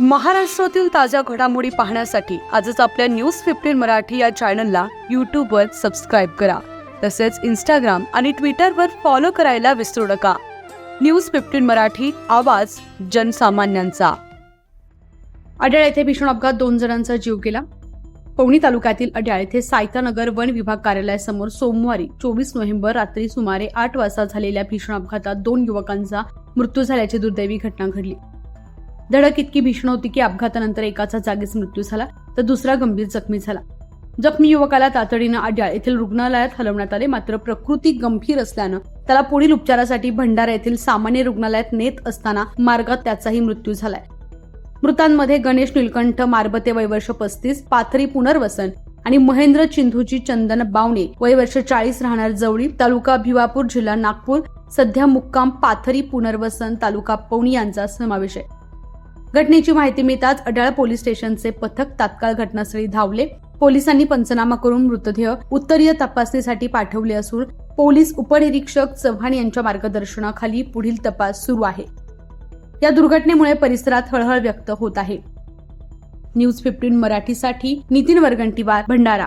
महाराष्ट्रातील ताज्या घडामोडी पाहण्यासाठी आजच आपल्या न्यूज फिफ्टीन मराठी या चॅनलला यूट्यूबवर सबस्क्राईब करा. तसेच इंस्टाग्राम आणि ट्विटरवर फॉलो करायला विसरू नका. न्यूज फिफ्टीन मराठी आवाज जनसामान्यांचा. अड्याळ येथे भीषण अपघात दोन जणांचा जीव गेला. पवनी तालुक्यातील अड्याळ येथे सायतानगर वन विभाग कार्यालयासमोर सोमवारी चोवीस नोव्हेंबर रात्री सुमारे आठ वाजता झालेल्या भीषण अपघातात दोन युवकांचा मृत्यू झाल्याची दुर्दैवी घटना घडली. धडक इतकी भीषण होती की अपघातानंतर एकाचा जागीच मृत्यू झाला तर दुसरा गंभीर जखमी झाला. जखमी युवकाला तातडीनं आड्याळ येथील रुग्णालयात हलवण्यात आले मात्र प्रकृती गंभीर असल्यानं त्याला पुढील उपचारासाठी भंडारा येथील सामान्य रुग्णालयात नेत असताना मार्गात त्याचाही मृत्यू झालाय. मृतांमध्ये गणेश निलकंठ मारबते वयवर्ष पस्तीस पाथरी पुनर्वसन आणि महेंद्र चिंधूची चंदन बावणे वयवर्ष चाळीस राहणार जवळी तालुका भिवापूर जिल्हा नागपूर सध्या मुक्काम पाथरी पुनर्वसन तालुका पवनी यांचा समावेश आहे. घटनेची माहिती मिळताच अडाळ पोलीस स्टेशनचे पथक तात्काळ घटनास्थळी धावले. पोलिसांनी पंचनामा करून मृतदेह उत्तरीय तपासणीसाठी पाठवले असून पोलीस उपनिरीक्षक चव्हाण यांच्या मार्गदर्शनाखाली पुढील तपास सुरू आहे. या दुर्घटनेमुळे परिसरात हळहळ व्यक्त होत आहे. न्यूज फिफ्टीन मराठीसाठी नितीन वरगंटीवार भंडारा.